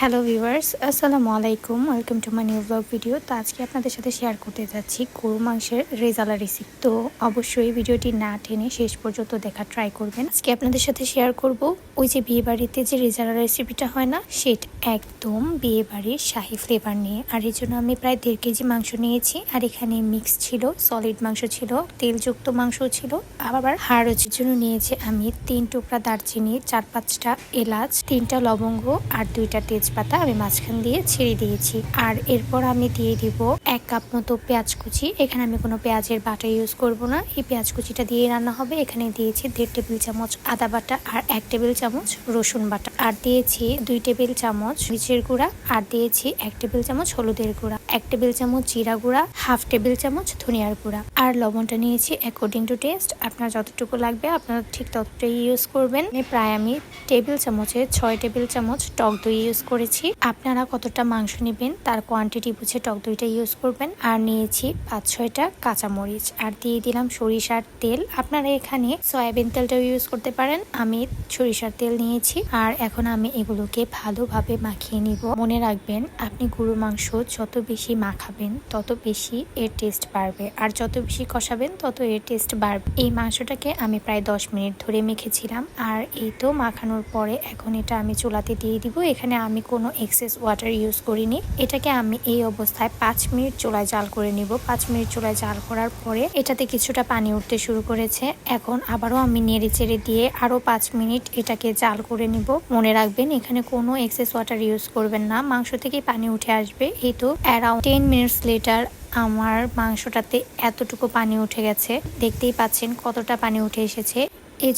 Hello viewers আসসালামু আলাইকুম welcome to my new blog video তো আজকে আপনাদের সাথে শেয়ার করতে যাচ্ছি গরু মাংসের রেজালা রেসিপি তো অবশ্যই ভিডিওটি না টেনে শেষ পর্যন্ত দেখা ট্রাই করবেন। আজকে আপনাদের সাথে শেয়ার করব ওই যে বিয়ে বাড়িতে যে রেজালা রেসিপিটা হয় না, সেটা একদম বিয়ে বাড়ির শাহি ফ্লেভার নিয়ে। আর এই জন্য আমি প্রায় দেড় কেজি মাংস নিয়েছি। আর এখানে মিক্স ছিল সলিড মাংস ছিল, তেলযুক্ত মাংস ছিল। আবার হাড় জন্য নিয়েছি আমি তিন টুকরা দারচিনি, চার পাঁচটা এলাচ, তিনটা লবঙ্গ আর দুইটা তেজপাতা আমি মাঝখান দিয়ে ছেড়ে দিয়েছি। আর এরপর আমি দিয়ে দিব এক কাপ মতো পেঁয়াজ কুচি। এখানে আমি কোনো পেঁয়াজের বাটা ইউজ করব না। এই পেঁয়াজ কুচিটা দিয়ে রান্না হবে। এখানে দিয়েছি দেড় টেবিল চামচ আদা বাটা আর এক টেবিল চামচ রসুন বাটা। আর দিয়েছি দুই টেবিল চামচ মরিচের গুঁড়া। আর দিয়েছি এক টেবিল চামচ হলুদের গুঁড়া। এক টেবিল চামচ জিরা গুঁড়া। হাফ টেবিল চামচ ধনিয়ার গুঁড়া। আর লবণটা নিয়েছি অ্যাকর্ডিং টু টেস্ট আপনার যতটুকু লাগবে আপনারা ঠিক ততটাই ইউজ করবেন। প্রায় আমি টেবিল চামচে ছয় টেবিল চামচ টক দই ইউজ করেছি। আপনারা কতটা মাংস নেবেন তার কোয়ান্টিটি বুঝে টক দইটা ইউজ করবেন। আর নিয়েছি পাঁচ, ছয়টা কাঁচামরিচ। আর দিয়ে দিলাম সরিষার তেল। আপনারা এখানে সয়াবিন তেলটাও ইউজ করতে পারেন। আমি সরিষার তেল নিয়েছি। আর এখন আমি এগুলোকে ভালোভাবে মাখিয়ে নিব। মনে রাখবেন, আপনি গরু মাংস যত বেশি মাখাবেন, তত বেশি এর টেস্ট বাড়বে। আর যত বেশি কষাবেন, তত এর টেস্ট বাড়বে। এই মাংসটাকে আমি প্রায় দশ মিনিট ধরে মেখেছিলাম। আর এই তো মাখানোর পরে এখন এটা আমি চুলাতে দিয়ে দিব। এখানে আমি কোনো এক্সেস ওয়াটার ইউজ করিনি। এটাকে আমি এই অবস্থায় পাঁচ মিনিট চুলায় জাল করে নিব। পাঁচ মিনিট চুলায় জাল করার পরে এটাতে কিছুটা পানি উঠতে শুরু করেছে। এখন আবারও আমি নেড়ে চেড়ে দিয়ে আরও পাঁচ মিনিট এটাকে জাল করে নিব। মনে রাখবেন, এখানে কোনো এক্সেস ওয়াটার ইউজ করবেন না। মাংস থেকে পানি উঠে আসবে। এই তো অ্যারাউন্ড টেন মিনিটস লেটার আমার মাংসটাতে এতটুকু পানি উঠে গেছে। দেখতেই পাচ্ছেন কতটা পানি উঠে এসেছে।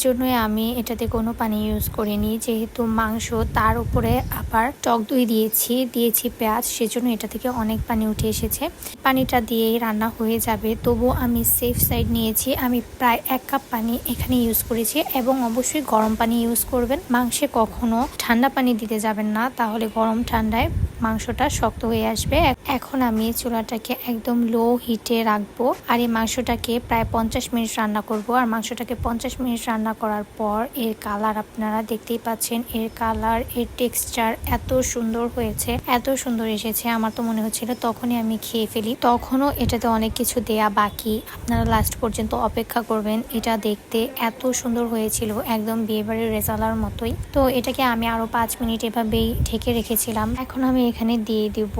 জন্যই আমি এটাতে কোনো পানি ইউজ করিনি। যেহেতু মাংস তার উপরে আবার টক দই দিয়েছি দিয়েছি পেঁয়াজ, সেজন্য এটা থেকে অনেক পানি উঠে এসেছে। পানিটা দিয়েই রান্না হয়ে যাবে। তবু আমি সেফ সাইড নিয়েছি। আমি প্রায় এক কাপ পানি এখানে ইউজ করেছি এবং অবশ্যই গরম পানি ইউজ করবেন। মাংসে কখনো ঠান্ডা পানি দিতে যাবেন না। তাহলে গরম ঠান্ডায় মাংসটা শক্ত হয়ে আসবে। এখন আমি চুলাটাকে একদম লো হিটে রাখব। আর এই মাংসটাকে প্রায় পঞ্চাশ মিনিট রান্না করব। আর মাংসটাকে পঞ্চাশ মিনিট রান্না করার পর এর কালার আপনারা দেখতেই পাচ্ছেন, এর কালার, এর টেক্সচার এত সুন্দর হয়েছে, এত সুন্দর এসেছে। আমার তো মনে হচ্ছিল তখনই আমি খেয়ে ফেলি। তখনও এটাতে অনেক কিছু দেয়া বাকি। আপনারা লাস্ট পর্যন্ত অপেক্ষা করবেন। এটা দেখতে এত সুন্দর হয়েছিল, একদম বিয়েবাড়ির রেজালার মতোই। তো এটাকে আমি আরও পাঁচ মিনিট এভাবেই ঢেকে রেখেছিলাম। এখন আমি এখানে দিয়ে দিব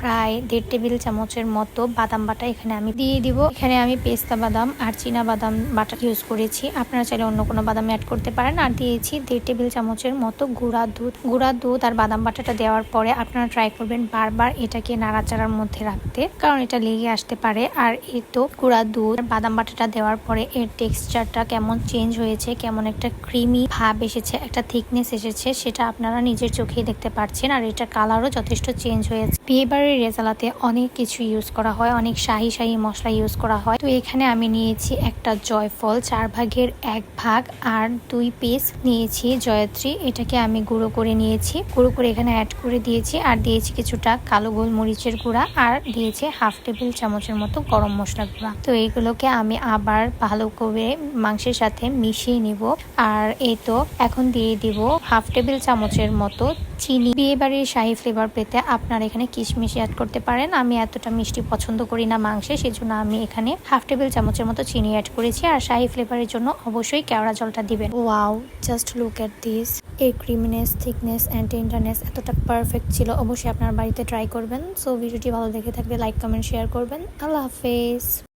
প্রায় দেড় টেবিল চামচের মতো বাদাম বাটা এখানে আমি দিয়ে দিব। এখানে আমি পেস্তা বাদাম আর চীনা বাদাম বাটা ইউজ করেছি। আপনারা চাইলে অন্য কোনো বাদাম অ্যাড করতে পারেন। আর দিয়েছি দেড় টেবিল চামচের মতো গুঁড়া দুধ। গুঁড়া দুধ আর বাদাম বাটাটা দেওয়ার পরে আপনারা ট্রাই করবেন বারবার এটাকে নাড়াচাড়ার মধ্যে রাখতে, কারণ এটা লেগে আসতে পারে। আর এই তো গুঁড়া দুধ বাদাম বাটাটা দেওয়ার পরে এর টেক্সচারটা কেমন চেঞ্জ হয়েছে, কেমন একটা ক্রিমি ভাব এসেছে, একটা থিকনেস এসেছে, সেটা আপনারা নিজের চোখেই দেখতে পাচ্ছেন আর এটা কালারও যথেষ্ট চেঞ্জ হয়েছে। বিয়েবাড়ির রেজালাতে অনেক কিছু ইউজ করা হয়, অনেক শাহি শাহি মশলা ইউজ করা হয়। তো এখানে আমি নিয়েছি একটা জয়ফল, চার ভাগের এক ভাগ আর দুই পিস নিয়েছি, জয়ত্রী। এটাকে আমি গুঁড়ো করে নিয়েছি। গুঁড়ো করে এখানে অ্যাড করে দিয়েছি আর দিয়েছি কিছুটা কালো গোলমরিচের গুঁড়া আর দিয়েছি হাফ টেবিল চামচের মতো গরম মশলা গুঁড়া। তো এইগুলোকে আমি আবার ভালো করে মাংসের সাথে মিশিয়ে নিব আর এই তো এখন দিয়ে দিব হাফ টেবিল চামচের মতো চিনি। বিয়ে বাড়ির শাহি ফ্লেভার পেতে আপনারা এখানে কিশমিশ অ্যাড করতে পারেন। আমি এতটা মিষ্টি পছন্দ করি না মাংসে, সেজন্য আমি এখানে হাফ টেবিল চামচের মতো চিনি অ্যাড করেছি। আর শাহি ফ্লেভারের জন্য অবশ্যই কেওড়া জলটা দিবেন। Wow just look at this এর ক্রিমিনেস থিকনেস অ্যান্ড টেন্ডারনেস এতটা পারফেক্ট ছিল। অবশ্যই আপনার বাড়িতে ট্রাই করবেন। সো ভিডিওটি ভালো দেখে থাকলে লাইক কমেন্ট শেয়ার করবেন। আল্লাহ হাফেজ।